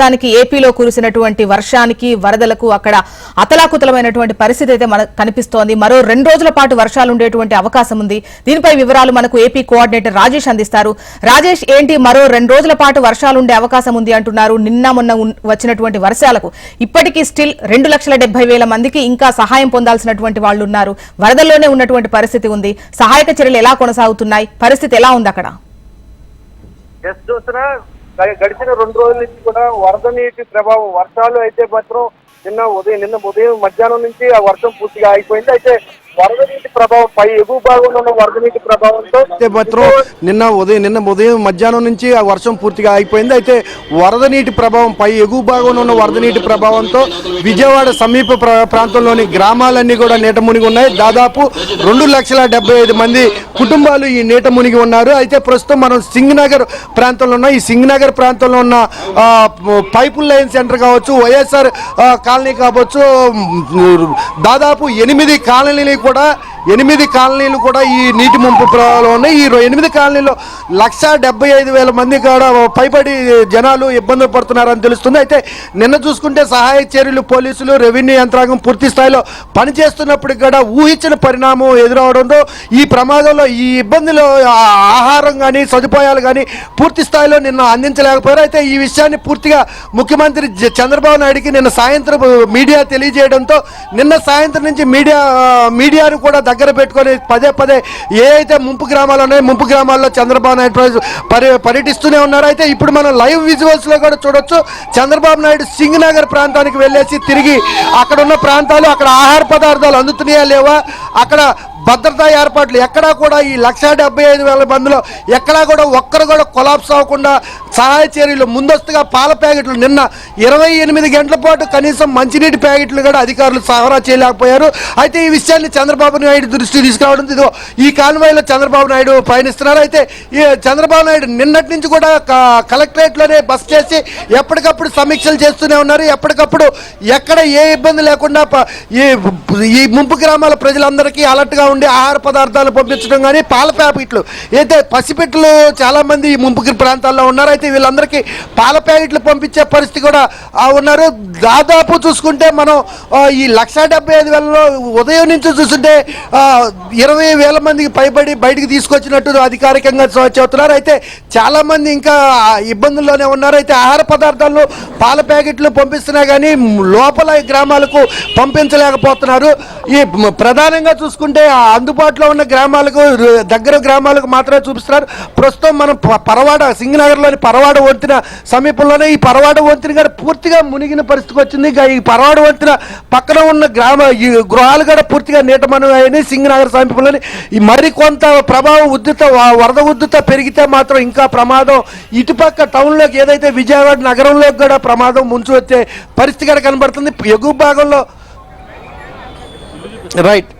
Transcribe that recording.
మొత్తానికి ఏపీలో కురిసినటువంటి వర్షానికి వరదలకు అక్కడ అతలాకుతలమైనటువంటి పరిస్థితి అయితే మనకు కనిపిస్తోంది. మరో రెండు రోజుల పాటు వర్షాలు ఉండేటువంటి అవకాశం ఉంది. దీనిపై వివరాలు మనకు ఏపీ కోఆర్డినేటర్ రాజేష్ అందిస్తారు. రాజేష్ ఏంటి మరో రెండు రోజుల పాటు వర్షాలు ఉండే అవకాశం ఉంది అంటున్నారు. నిన్న మొన్న వచ్చినటువంటి వర్షాలకు ఇప్పటికీ స్టిల్ రెండు లక్షల డెబ్బై వేల మందికి ఇంకా సహాయం పొందాల్సినటువంటి వాళ్ళు ఉన్నారు. వరదల్లోనే ఉన్నటువంటి పరిస్థితి ఉంది. సహాయక చర్యలు ఎలా కొనసాగుతున్నాయి? పరిస్థితి ఎలా ఉంది అక్కడ? గడిచిన రెండు రోజుల నుంచి కూడా వరద నీటి ప్రభావం వర్షాలు అయితే మాత్రం నిన్న ఉదయం నిన్న ఉదయం మధ్యాహ్నం నుంచి ఆ వర్షం పూర్తిగా ఆగిపోయింది. అయితే వరద నీటి ప్రభావం పై ఎగువ భాగంలో ఉన్న వరద నీటి ప్రభావంతో మాత్రం నిన్న ఉదయం నిన్న ఉదయం మధ్యాహ్నం నుంచి ఆ వర్షం పూర్తిగా ఆగిపోయింది. అయితే వరద నీటి ప్రభావం పై ఎగువ భాగంలో ఉన్న వరద నీటి ప్రభావంతో విజయవాడ సమీప ప్రాంతంలోని గ్రామాలన్నీ కూడా నీట మునిగి ఉన్నాయి. దాదాపు రెండు లక్షల డెబ్బై ఐదు మంది కుటుంబాలు ఈ నీట మునిగి ఉన్నారు. అయితే ప్రస్తుతం మనం సింగ్ నగర్ ప్రాంతంలో ఉన్న. ఈ సింగ్ నగర్ ప్రాంతంలో ఉన్న పైపుల్ లైన్ సెంటర్ కావచ్చు వైఎస్ఆర్ కాలనీ కావచ్చు దాదాపు ఎనిమిది కాలనీలు కూడా ఎనిమిది కాలనీలు కూడా ఈ నీటి ముంపు ప్రభావంలో ఉన్నాయి. ఈ ఎనిమిది కాలనీలో లక్ష డెబ్బై ఐదు వేల మంది కూడా పైబడి జనాలు ఇబ్బందులు పడుతున్నారని తెలుస్తుంది. అయితే నిన్న చూసుకుంటే సహాయ చర్యలు పోలీసులు రెవెన్యూ యంత్రాంగం పూర్తి స్థాయిలో పనిచేస్తున్నప్పటికి కూడా ఊహించిన పరిణామం ఎదురవడంతో ఈ ప్రమాదంలో ఈ ఇబ్బందులు ఆహారం కానీ సదుపాయాలు కానీ పూర్తి స్థాయిలో నిన్న అందించలేకపోయారు. అయితే ఈ విషయాన్ని పూర్తిగా ముఖ్యమంత్రి చంద్రబాబు నాయుడికి నిన్న సాయంత్రం మీడియా తెలియజేయడంతో నిన్న సాయంత్రం నుంచి మీడియా మీడియాను కూడా దగ్గర పెట్టుకొని పదే పదే ఏ అయితే ముంపు గ్రామాలు ఉన్నాయో ముంపు గ్రామాల్లో చంద్రబాబు నాయుడు ప్ర- పరి పర్యటిస్తూనే ఉన్నారు. అయితే ఇప్పుడు మనం లైవ్ విజువల్స్లో కూడా చూడొచ్చు. చంద్రబాబు నాయుడు సింగ్ నగర్ ప్రాంతానికి వెళ్ళేసి తిరిగి అక్కడ ఉన్న ప్రాంతాలు అక్కడ ఆహార పదార్థాలు అందుతున్నాయా లేవా? అక్కడ భద్రతా ఏర్పాట్లు ఎక్కడా కూడా ఈ లక్ష డెబ్బై ఐదు వేల మందిలో ఎక్కడా కూడా ఒక్కరు కూడా కొలాప్స్ అవ్వకుండా సహాయ చర్యలు ముందస్తుగా పాల ప్యాకెట్లు నిన్న ఇరవై ఎనిమిది గంటల పాటు కనీసం మంచినీటి ప్యాకెట్లు కూడా అధికారులు సరఫరా చేయలేకపోయారు. అయితే ఈ విషయాన్ని చంద్రబాబు నాయుడు దృష్టి తీసుకురావడం. ఇదో ఈ కాన్వాయ్లో చంద్రబాబు నాయుడు పయనిస్తున్నారు. అయితే ఈ చంద్రబాబు నాయుడు నిన్నటి నుంచి కూడా కలెక్టరేట్లోనే బస్ చేసి ఎప్పటికప్పుడు సమీక్షలు చేస్తూనే ఉన్నారు. ఎప్పటికప్పుడు ఎక్కడ ఏ ఇబ్బంది లేకుండా ఈ ఈ ముంపు గ్రామాల ప్రజలందరికీ అలర్ట్గా ఉండే ఆహార పదార్థాలు పంపించడం కానీ పాల ప్యాకెట్లు. అయితే పసిపెట్లు చాలామంది ముంపుకి ప్రాంతాల్లో ఉన్నారు అయితే వీళ్ళందరికీ పాల ప్యాకెట్లు పంపించే పరిస్థితి కూడా ఉన్నారు. దాదాపు చూసుకుంటే మనం ఈ లక్ష డెబ్బై ఐదు వేలలో ఉదయం నుంచి చూస్తుంటే ఇరవై వేల మందికి పైబడి బయటికి తీసుకొచ్చినట్టు అధికారికంగా చెబుతున్నారు. అయితే చాలామంది ఇంకా ఇబ్బందుల్లోనే ఉన్నారు. అయితే ఆహార పదార్థాలు పాల ప్యాకెట్లు పంపిస్తున్నా కానీ లోపల ఈ గ్రామాలకు పంపించలేకపోతున్నారు. ఈ ప్రధానంగా చూసుకుంటే అందుబాటులో ఉన్న గ్రామాలకు దగ్గర గ్రామాలకు మాత్రమే చూపిస్తున్నారు. ప్రస్తుతం మనం పరవాడ సింగనగర్లోని పరవాడ వంతెన సమీపంలోనే ఈ పరవాడ వంతెన కూడా పూర్తిగా మునిగిన పరిస్థితికి వచ్చింది. ఇంకా ఈ పరవాడ వంతెన పక్కన ఉన్న గ్రామ ఈ గృహాలు కూడా పూర్తిగా నీటమనని సింగనగర్ సమీపంలోని ఈ మరి కొంత ప్రభావం ఉద్ధృత వరద ఉద్ధృత పెరిగితే మాత్రం ఇంకా ప్రమాదం. ఇటుపక్క టౌన్లోకి ఏదైతే విజయవాడ నగరంలోకి కూడా ప్రమాదం ముంచు వచ్చే పరిస్థితి కూడా కనబడుతుంది. ఎగువ భాగంలో రైట్.